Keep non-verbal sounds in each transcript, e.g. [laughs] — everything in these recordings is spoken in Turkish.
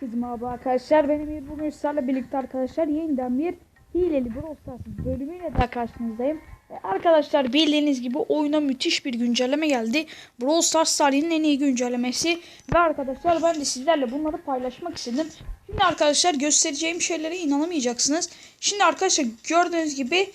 Herkese merhaba arkadaşlar. Benim bir bugün sizlerle birlikte arkadaşlar yeniden bir hileli Brawl Stars bölümüyle daha karşınızdayım. E, arkadaşlar bildiğiniz gibi oyuna müthiş bir güncelleme geldi. Brawl Stars tarihinin en iyi güncellemesi. Ve arkadaşlar ben de sizlerle bunları paylaşmak istedim. Şimdi arkadaşlar göstereceğim şeylere inanamayacaksınız. Şimdi arkadaşlar gördüğünüz gibi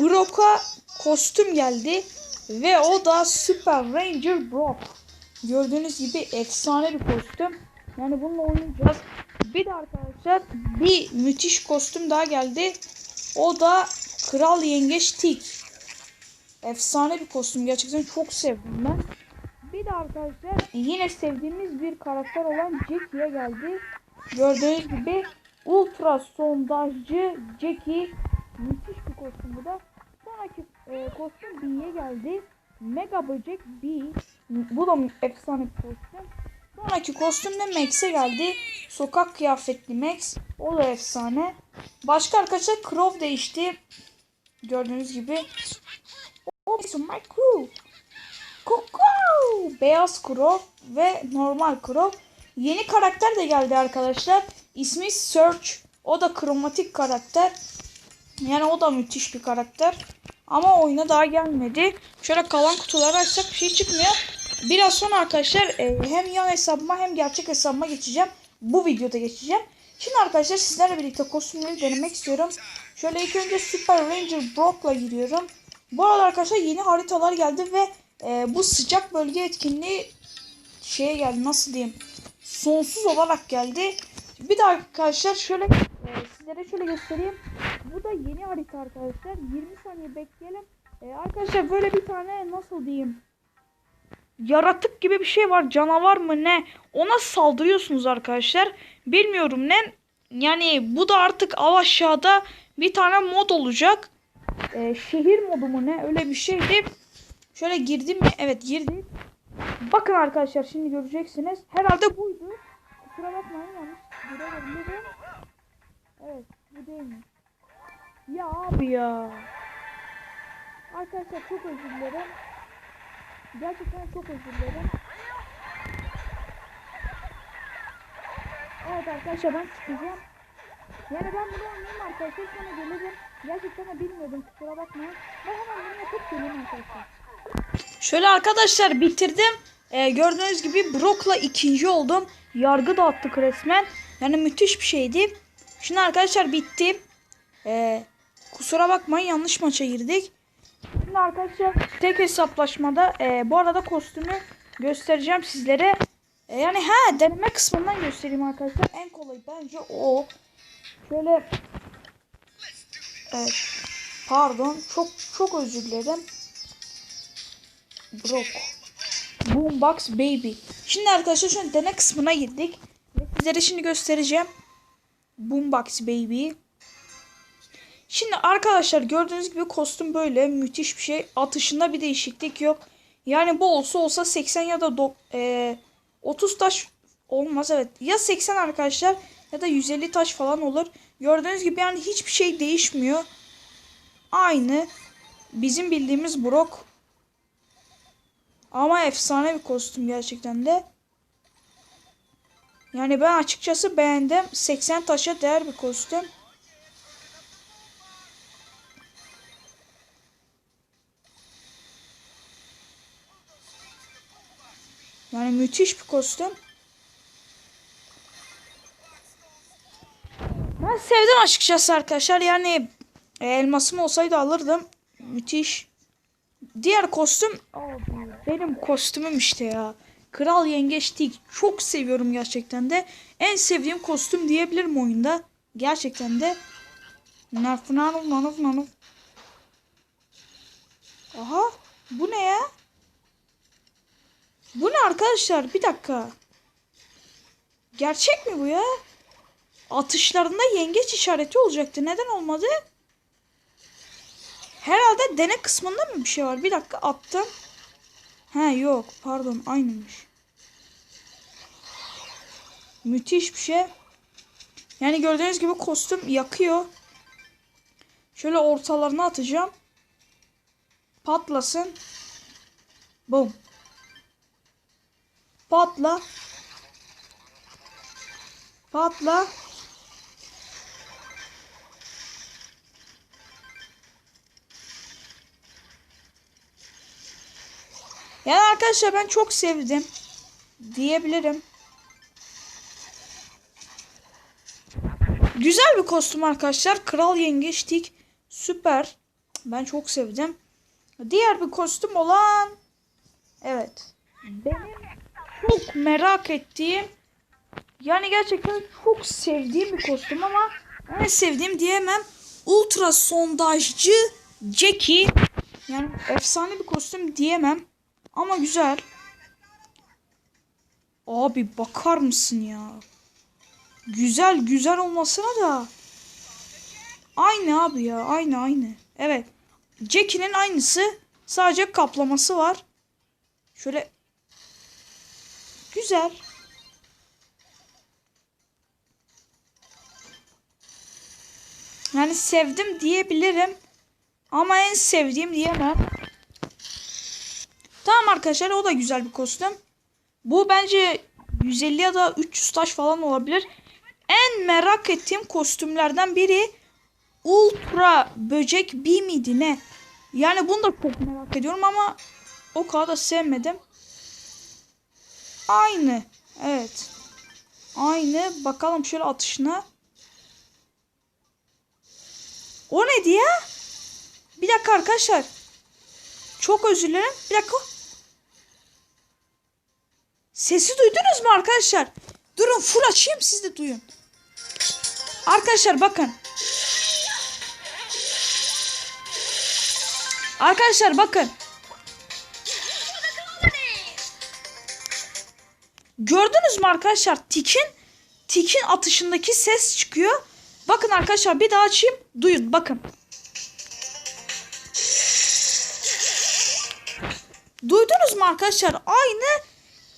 Brock'a kostüm geldi. Ve o da Super Ranger Brock. Gördüğünüz gibi efsane bir kostüm. Yani bununla oynayacağız. Bir de arkadaşlar bir müthiş kostüm daha geldi. O da Kral Yengeç Tik. Efsane bir kostüm. Gerçekten çok sevdim ben. Bir de arkadaşlar yine sevdiğimiz bir karakter olan Jackie'ye geldi. Gördüğünüz gibi ultra sondajcı Jackie. Müthiş bir kostüm bu da. Sonraki e, kostüm B'ye geldi. Mega Böcek B. Bu da efsane bir kostüm. Sonraki kostüm de Max'e geldi. Sokak kıyafetli Max. O da efsane. Başka arkadaşlar Crow değişti. Gördüğünüz gibi. Oh, it's my crew. Coco. Beyaz Crow ve normal Crow. Yeni karakter de geldi arkadaşlar. İsmi Search. O da kromatik karakter. Yani o da müthiş bir karakter. Ama oyuna daha gelmedi. Şöyle kalan kutuları açsak bir şey çıkmıyor. Biraz sonra arkadaşlar e, hem yan hesabıma hem gerçek hesabıma geçeceğim. Bu videoda geçeceğim. Şimdi arkadaşlar sizlerle birlikte kostümleri denemek istiyorum. Şöyle ilk önce Super Ranger Brock'la giriyorum. Bu arada arkadaşlar yeni haritalar geldi ve e, bu sıcak bölge etkinliği şeye geldi nasıl diyeyim sonsuz olarak geldi. Bir de arkadaşlar şöyle e, sizlere şöyle göstereyim. Bu da yeni harita arkadaşlar. 20 saniye bekleyelim. E, arkadaşlar böyle bir tane nasıl diyeyim yaratık gibi bir şey var. Canavar mı ne? Ona saldırıyorsunuz arkadaşlar. Bilmiyorum ne. Yani bu da artık av aşağıda bir tane mod olacak. Ee, şehir modu mu ne? Öyle bir şeydi. Şöyle girdim mi? Evet girdim. Bakın arkadaşlar şimdi göreceksiniz. Herhalde buydu. Kusura bakmayın yanlış görebilirim. Evet bu değil mi? Ya abi ya. Arkadaşlar çok özür dilerim. Gerçekten çok özür dilerim. Evet arkadaşlar ben çıkacağım. Yani ben bunu oynayayım arkadaşlar sonra gelirim. Gerçekten bilmiyordum kusura bakmayın. Ben hemen bunu yapıp geleyim arkadaşlar. Şöyle arkadaşlar bitirdim. Ee, gördüğünüz gibi Brock'la ikinci oldum. Yargı dağıttık resmen. Yani müthiş bir şeydi. Şimdi arkadaşlar bitti. Ee, kusura bakmayın yanlış maça girdik. Şimdi arkadaşlar tek hesaplaşmada e, bu arada kostümü göstereceğim sizlere. E, yani ha deneme kısmından göstereyim arkadaşlar. En kolay bence o. Şöyle Evet. Pardon. Çok çok özür dilerim. Brock. Boombox Baby. Şimdi arkadaşlar şu an dene kısmına girdik. Sizlere şimdi göstereceğim. Boombox Baby. Şimdi arkadaşlar gördüğünüz gibi kostüm böyle müthiş bir şey. Atışında bir değişiklik yok. Yani bu olsa olsa 80 ya da do, e, 30 taş olmaz evet. Ya 80 arkadaşlar ya da 150 taş falan olur. Gördüğünüz gibi yani hiçbir şey değişmiyor. Aynı bizim bildiğimiz Brock. Ama efsane bir kostüm gerçekten de. Yani ben açıkçası beğendim. 80 taşa değer bir kostüm. Müthiş bir kostüm. Ben sevdim açıkçası arkadaşlar. Yani e, elmasım olsaydı alırdım. Müthiş. Diğer kostüm benim kostümüm işte ya. Kral Yengeç Tik. Çok seviyorum gerçekten de. En sevdiğim kostüm diyebilirim oyunda. Gerçekten de. Narf nanuf nanuf nanuf. Aha. Bu ne ya? Arkadaşlar? Bir dakika. Gerçek mi bu ya? Atışlarında yengeç işareti olacaktı. Neden olmadı? Herhalde dene kısmında mı bir şey var? Bir dakika attım. He yok pardon aynıymış. Müthiş bir şey. Yani gördüğünüz gibi kostüm yakıyor. Şöyle ortalarına atacağım. Patlasın. Boom. Patla. Patla. Yani arkadaşlar ben çok sevdim. Diyebilirim. Güzel bir kostüm arkadaşlar. Kral yengeç tik. Süper. Ben çok sevdim. Diğer bir kostüm olan evet. Benim çok merak ettiğim yani gerçekten çok sevdiğim bir kostüm ama en sevdiğim diyemem. Ultra sondajcı Jackie. Yani efsane bir kostüm diyemem. Ama güzel. Abi bakar mısın ya? Güzel güzel olmasına da. Aynı abi ya. Aynı aynı. Evet. Jackie'nin aynısı. Sadece kaplaması var. Şöyle. Güzel. Yani sevdim diyebilirim. Ama en sevdiğim diyemem. Tamam arkadaşlar o da güzel bir kostüm. Bu bence 150 ya da 300 taş falan olabilir. En merak ettiğim kostümlerden biri Ultra Böcek B miydi ne? Yani bunu da çok merak ediyorum ama o kadar da sevmedim. Aynı. Evet. Aynı. Bakalım şöyle atışına. O ne diye? Bir dakika arkadaşlar. Çok özür dilerim. Bir dakika. Sesi duydunuz mu arkadaşlar? Durun full açayım siz de duyun. Arkadaşlar bakın. Arkadaşlar bakın. Gördünüz mü arkadaşlar? Tik'in Tik'in atışındaki ses çıkıyor. Bakın arkadaşlar bir daha açayım. Duyun bakın. Duydunuz mu arkadaşlar? Aynı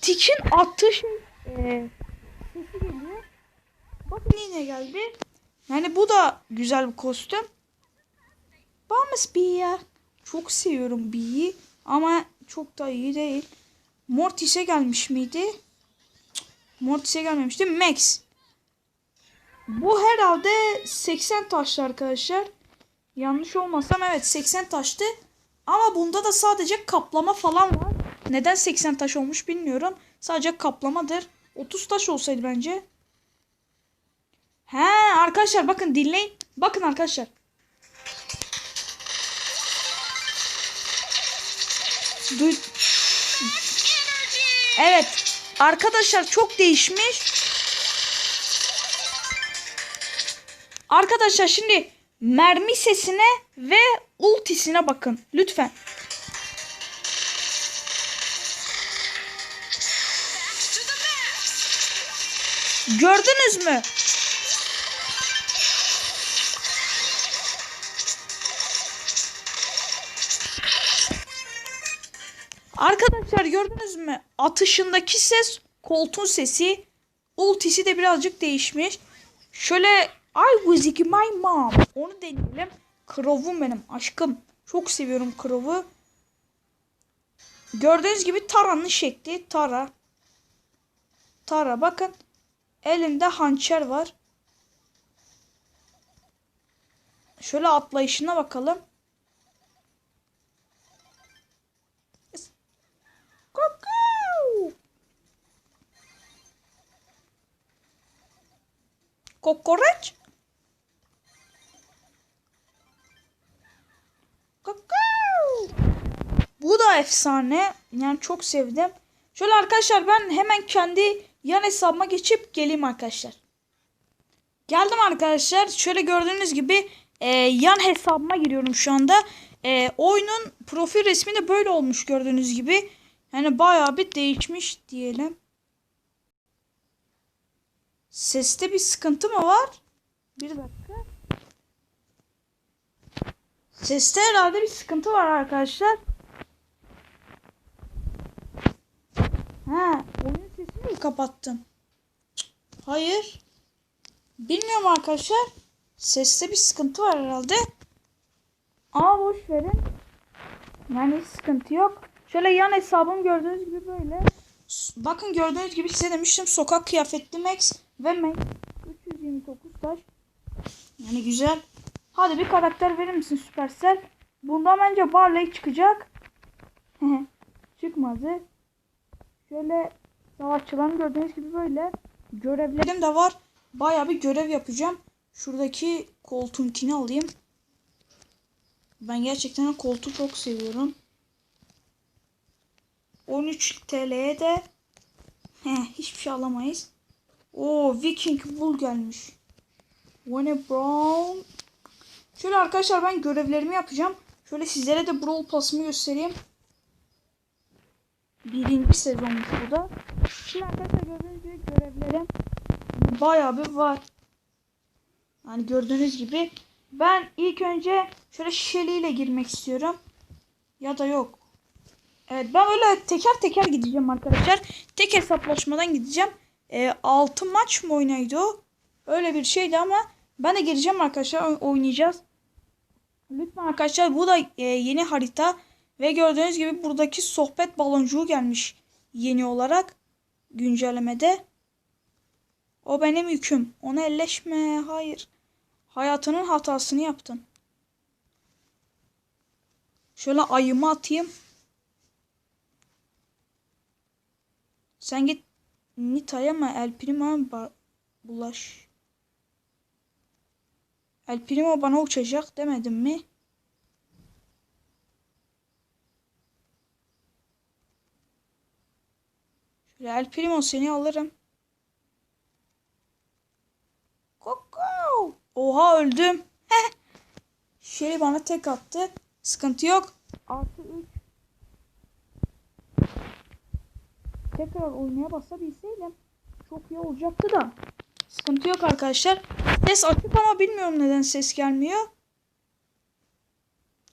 Tik'in atış e, sesi. Bakın yine geldi. Yani bu da güzel bir kostüm. Bamus Bee Çok seviyorum Bee'yi. Ama çok da iyi değil. Mortis'e gelmiş miydi? Mortis'e gelmemişti. Max. Bu herhalde 80 taşlı arkadaşlar. Yanlış olmasam evet 80 taştı. Ama bunda da sadece kaplama falan var. Neden 80 taş olmuş bilmiyorum. Sadece kaplamadır. 30 taş olsaydı bence. He arkadaşlar bakın dinleyin. Bakın arkadaşlar. Duy evet. Arkadaşlar çok değişmiş. Arkadaşlar şimdi mermi sesine ve ultisine bakın. Lütfen. Gördünüz mü? Arkadaşlar gördünüz mü? Atışındaki ses koltuğun sesi. Ultisi de birazcık değişmiş. Şöyle I was like my mom. Onu deneyelim. Crow'um benim aşkım. Çok seviyorum Crow'u. Gördüğünüz gibi Tara'nın şekli. Tara. Tara bakın. Elinde hançer var. Şöyle atlayışına bakalım. Kuku. Kokoreç. Bu da efsane. Yani çok sevdim. Şöyle arkadaşlar ben hemen kendi yan hesabıma geçip geleyim arkadaşlar. Geldim arkadaşlar. Şöyle gördüğünüz gibi e, yan hesabıma giriyorum şu anda. E, oyunun profil resmi de böyle olmuş gördüğünüz gibi. Yani bayağı bir değişmiş diyelim. Seste bir sıkıntı mı var? Bir dakika. Seste herhalde bir sıkıntı var arkadaşlar. Ha, oyun sesini mi kapattım? Hayır. Bilmiyorum arkadaşlar. Seste bir sıkıntı var herhalde. Ama boş verin. Yani sıkıntı yok. Şöyle yan hesabım gördüğünüz gibi böyle. Bakın gördüğünüz gibi size demiştim sokak kıyafetli Max. Ve main 329 taş. Yani güzel. Hadi bir karakter verir misin Supercell? Bundan bence Barley çıkacak. [laughs] Çıkmadı. Şöyle savaşçıların gördüğünüz gibi böyle görevlerim de var. Baya bir görev yapacağım. Şuradaki koltuğunkini alayım. Ben gerçekten koltuğu çok seviyorum. 13 TL'ye de [laughs] Heh, hiçbir şey alamayız. O Viking Bull gelmiş. Wayne Brown. Şöyle arkadaşlar ben görevlerimi yapacağım. Şöyle sizlere de Brawl Pass'ımı göstereyim. Birinci sezonmuş bu da. Şimdi arkadaşlar gördüğünüz gibi görevlerim bayağı bir var. Yani gördüğünüz gibi ben ilk önce şöyle Shelly ile girmek istiyorum. Ya da yok. Evet ben öyle teker teker gideceğim arkadaşlar. Tek hesaplaşmadan gideceğim. E, 6 maç mı oynaydı o? Öyle bir şeydi ama ben de gireceğim arkadaşlar oy- oynayacağız. Lütfen arkadaşlar bu da e, yeni harita ve gördüğünüz gibi buradaki sohbet baloncuğu gelmiş yeni olarak güncellemede. O benim yüküm. Ona elleşme. Hayır. Hayatının hatasını yaptın. Şöyle ayımı atayım. Sen git Nita'ya mı El Primo'ya bulaş? El Primo bana uçacak demedim mi? Şöyle El Primo seni alırım. Koko. Oha öldüm. Şey bana tek attı. Sıkıntı yok. Artı 3. Tekrar oynaya basabilseydim çok iyi olacaktı da. Sıkıntı yok arkadaşlar. Ses açık ama bilmiyorum neden ses gelmiyor.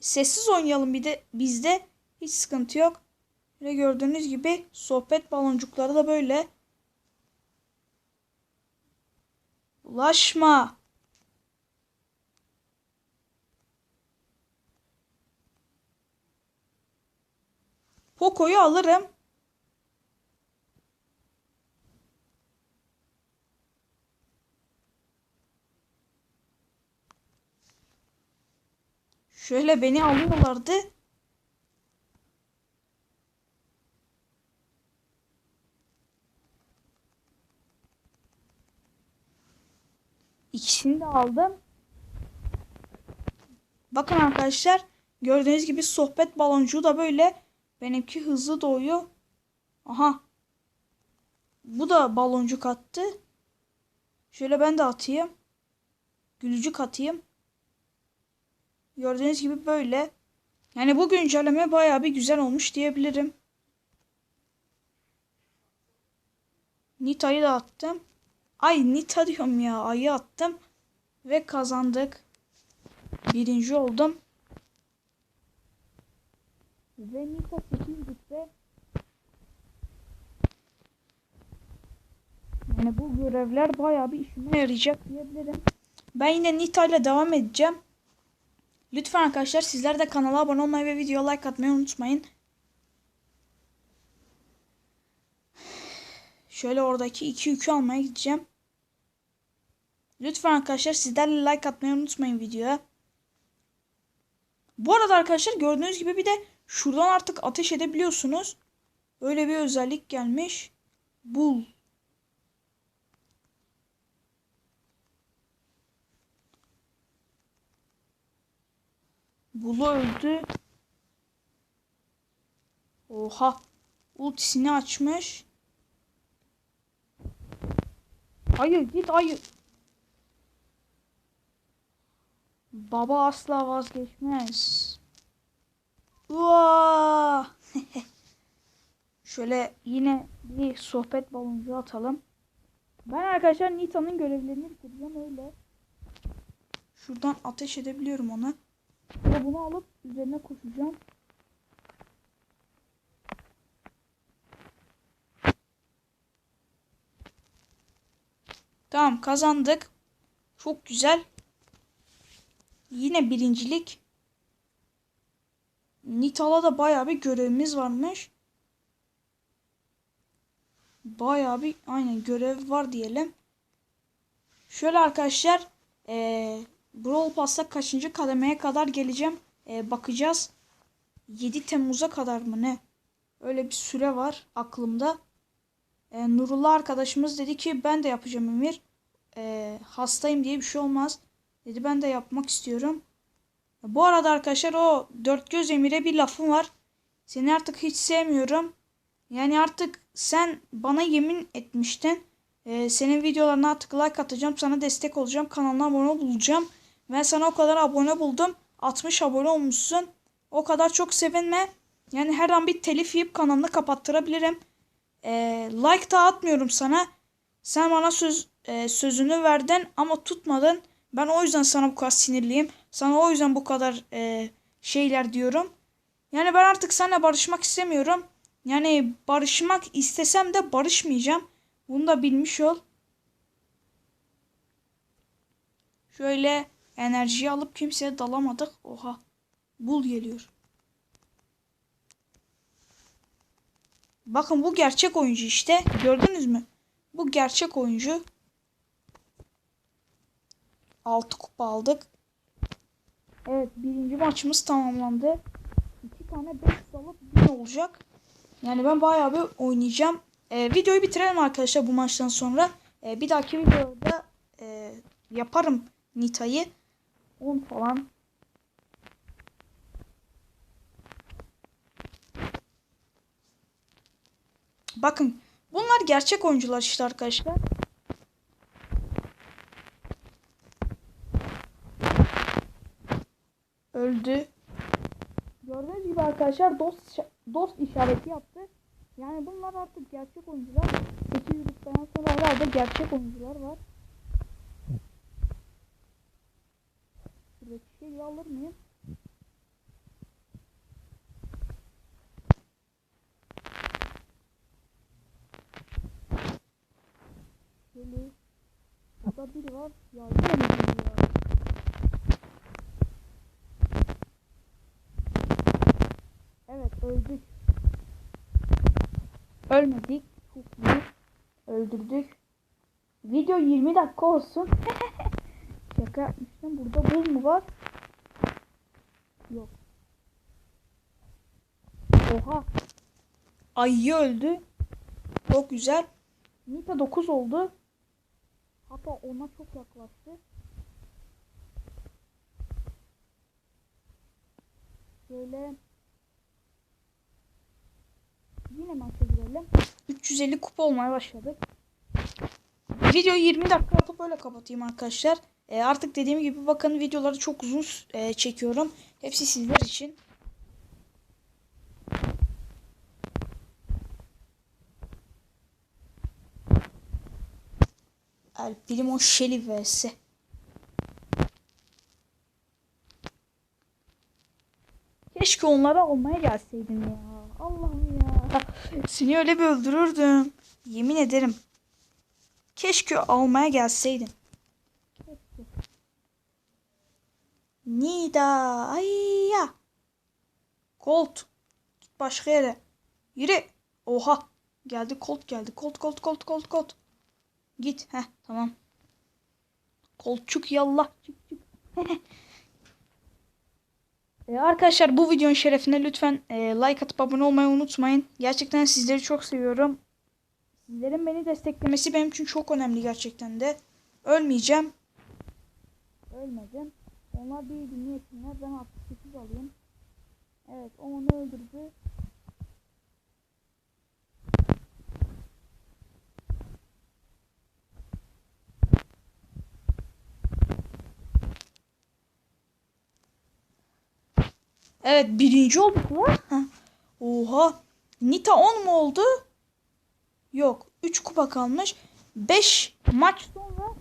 Sessiz oynayalım bir de bizde hiç sıkıntı yok. Ve gördüğünüz gibi sohbet baloncukları da böyle. Ulaşma. Poco'yu alırım. Şöyle beni alıyorlardı. İkisini de aldım. Bakın arkadaşlar gördüğünüz gibi sohbet baloncuğu da böyle benimki hızlı doğuyor. Aha. Bu da baloncuk attı. Şöyle ben de atayım. Gülücük atayım. Gördüğünüz gibi böyle. Yani bu güncelleme bayağı bir güzel olmuş diyebilirim. Nita'yı da attım. Ay Nita diyorum ya. Ayı attım. Ve kazandık. Birinci oldum. Ve Nita 8 rütbe. Yani bu görevler bayağı bir işime yarayacak diyebilirim. Ben yine Nita ile devam edeceğim. Lütfen arkadaşlar sizler de kanala abone olmayı ve video like atmayı unutmayın. Şöyle oradaki iki yükü almaya gideceğim. Lütfen arkadaşlar sizler de like atmayı unutmayın videoya. Bu arada arkadaşlar gördüğünüz gibi bir de şuradan artık ateş edebiliyorsunuz. Öyle bir özellik gelmiş. Bul. Bulu öldü. Oha. Ultisini açmış. Hayır git hayır. Baba asla vazgeçmez. [laughs] Şöyle yine bir sohbet baloncuğu atalım. Ben arkadaşlar Nita'nın görevlerini bitireceğim öyle. Şuradan ateş edebiliyorum ona. Ve bunu alıp üzerine koşacağım. Tamam kazandık. Çok güzel. Yine birincilik. Nital'a da bayağı bir görevimiz varmış. Bayağı bir aynen görev var diyelim. Şöyle arkadaşlar eee Brawl Pass'ta kaçıncı kademeye kadar geleceğim Eee, bakacağız. 7 Temmuz'a kadar mı ne? Öyle bir süre var aklımda. Eee, Nurullah arkadaşımız dedi ki ben de yapacağım Emir. Eee, hastayım diye bir şey olmaz. Dedi ben de yapmak istiyorum. Bu arada arkadaşlar o dört göz Emir'e bir lafım var. Seni artık hiç sevmiyorum. Yani artık sen bana yemin etmiştin. Ee, senin videolarına artık like atacağım. Sana destek olacağım. Kanalına abone bulacağım. Ben sana o kadar abone buldum. 60 abone olmuşsun. O kadar çok sevinme. Yani her an bir telif yiyip kanalını kapattırabilirim. Ee, like da atmıyorum sana. Sen bana söz e, sözünü verdin ama tutmadın. Ben o yüzden sana bu kadar sinirliyim. Sana o yüzden bu kadar e, şeyler diyorum. Yani ben artık seninle barışmak istemiyorum. Yani barışmak istesem de barışmayacağım. Bunu da bilmiş ol. Şöyle enerjiyi alıp kimseye dalamadık. Oha. Bul geliyor. Bakın bu gerçek oyuncu işte. Gördünüz mü? Bu gerçek oyuncu. 6 kupa aldık. Evet birinci maçımız tamamlandı. İki tane 5 alıp bir olacak. Yani ben bayağı bir oynayacağım. Ee, videoyu bitirelim arkadaşlar bu maçtan sonra. Ee, bir dahaki videoda e, yaparım Nita'yı. 10 falan. Bakın bunlar gerçek oyuncular işte arkadaşlar. Öldü. Gördüğünüz gibi arkadaşlar dost dost işareti yaptı. Yani bunlar artık gerçek oyuncular. 800 yıllıktan sonra herhalde gerçek oyuncular var. Şuradaki şeyi alır mıyım? Şöyle. Burada biri var. Ya biri ya? Evet öldük. Ölmedik. Çok iyi. Öldürdük. Video 20 dakika olsun. [laughs] Şaka yapmıştım. Burada bul mu var? Yok. Oha. Ayı öldü. Çok güzel. Nita 9 oldu. Hatta ona çok yaklaştı. Şöyle Yine maça girelim. 350 kupa olmaya başladık. Videoyu 20 dakika yapıp öyle kapatayım arkadaşlar. E, artık dediğim gibi bakın videoları çok uzun e, çekiyorum. Hepsi sizler için. El Primo Shelly vs. Keşke onlara olmaya gelseydim ya. Allah'ım ya. Seni öyle bir öldürürdüm. Yemin ederim. Keşke almaya gelseydin. Keşke. Nida. Ay ya. Colt. Git başka yere. Yürü. Oha. Geldi Colt geldi. Colt Colt Colt Colt Colt. Git. Heh tamam. Kolçuk yallah. Çık çık. Ee, [laughs] arkadaşlar bu videonun şerefine lütfen e, like atıp abone olmayı unutmayın. Gerçekten sizleri çok seviyorum. Sizlerin beni desteklemesi benim için çok önemli gerçekten de. Ölmeyeceğim. Ölmedim. Onlar bir dinle etsinler. Ben 68 alayım. Evet o onu öldürdü. Evet birinci olduk lan. Oha. Nita 10 mu oldu? Yok. 3 kupa kalmış. 5 maç sonra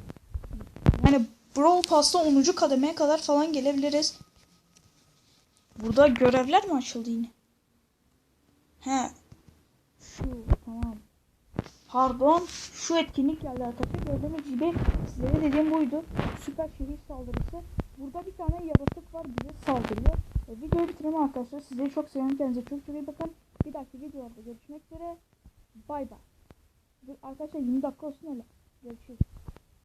yani Brawl Pass'ta 10. kademeye kadar falan gelebiliriz. Burada görevler mi açıldı yine? He. Şu tamam. Pardon. Şu etkinlik geldi arkadaşlar. Gördüğünüz gibi sizlere dediğim buydu. Süper şehir saldırısı. Burada bir tane yaratık var bize saldırıyor. E, videoyu bitirelim arkadaşlar. Sizleri çok seviyorum. Kendinize çok çok iyi bakın. Bir dahaki videolarda görüşmek üzere. Bay bay. Arkadaşlar 20 dakika olsun öyle.